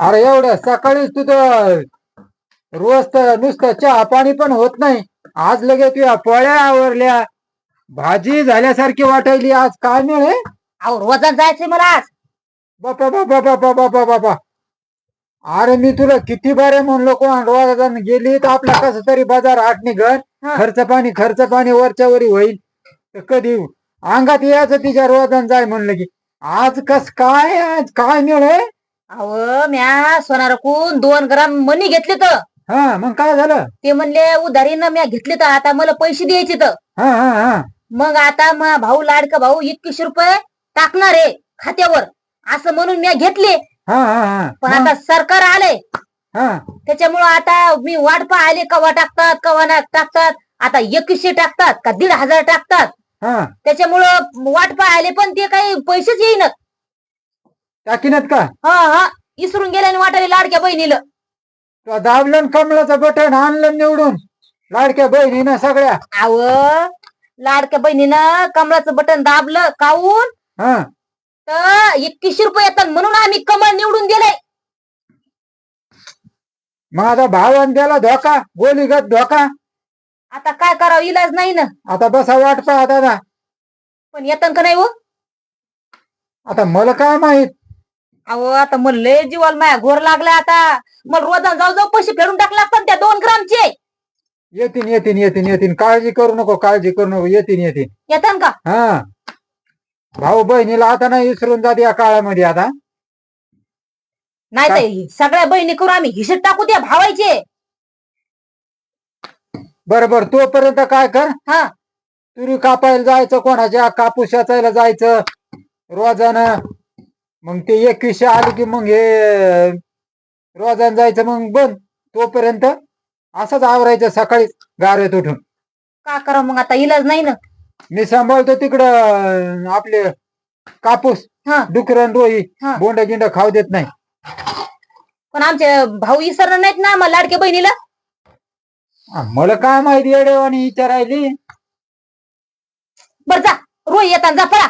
अरे एवढं सकाळीच तुझं रोज तर नुसतं चहा पाणी पण होत नाही. आज लगेच तुझ्या पोळ्या आवरल्या. भाजी झाल्यासारखी वाटायली. आज काय मिळे अहो रोजात जायचंय मला आज. बापा बापा बापा बापा बापा. अरे मी तुला किती बारे म्हणलो कोण? रोजानं गेली तर आपला कसं तरी बाजार आठ हा. खर्च पाणी खर्च पाणी वरच्या वरी होईल. तर कधी अंगात यायचं तिच्या रोजान जाय म्हणलं की. आज कस काय आज काय मिळे अहो म्या सोनारकून दोन ग्राम मनी घेतले तर. हा मग काय झालं? ते म्हणले उधारीनं म्या घेतले तर आता मला पैसे द्यायचे तर. हा हा हा. मग आता मा भाऊ लाडका भाऊ एकवीसशे रुपये टाकणार आहे खात्यावर. असं म्हणून मी घेतले. हा हा हा. पण मग? आता सरकार आले हा. त्याच्यामुळं आता मी वाट पाहिले कवा टाकतात कवा नाही टाकतात. आता एकवीसशे टाकतात का दीड हजार टाकतात. हा. त्याच्यामुळं वाट पाहिले पण ते काही पैसेच येईनच टाकीनात का? हा हा. इसरून गेल्याने वाटायला लाडक्या बहिणीला. तुला दाबलं न कमळाचं बटन आणलं निवडून. लाडक्या बहिणीनं सगळ्या. आव लाडक्या बहिणीनं कमळाचं बटन दाबलं काऊन? हा. तर एकवीसशे रुपये येतात म्हणून आम्ही कमळ निवडून दिले मग आता भावान द्याला धोका गोलीगत धोका. आता काय करावं इलाज नाही ना. आता बसा वाट आता पण येतात का नाही हो? आता मला काय माहीत? अहो आता मला लय जीवाला माया घोर लागला आता. मला रोजा जाऊ जाऊ पैसे फेडून टाकले असतात त्या दोन ग्रामचे. येतीन येतीन येतीन येतीन. काळजी करू नको काळजी करू नको. येतीन येतीन. येतात का? हा. भाऊ बहिणीला आता नाही विसरून जात या काळामध्ये आता. नाही तर सगळ्या बहिणी करून आम्ही हिशेब टाकू त्या भावायचे. बरोबर तोपर्यंत काय कर? हा. तुरी कापायला जायचं कोणाच्या कापूस याचायला जायचं. रोजानं मग ते एकवीसशे आले की मग हे रोजानं जायचं मग बंद तोपर्यंत असंच आवरायचं सकाळी गारवेत उठून. का करा मग आता? इलाज नाही ना? मी सांभाळतो तिकडं आपले कापूस हा. डुकरन रोही हा. बोंड गिंड खाऊ देत नाही. पण आमचे भाऊ इसरणार नाहीत ना मग लाडक्या बहिणीला? आ, मला काय माहिती येडेवानी विचारायली बर जा रोई येतात जा पळा.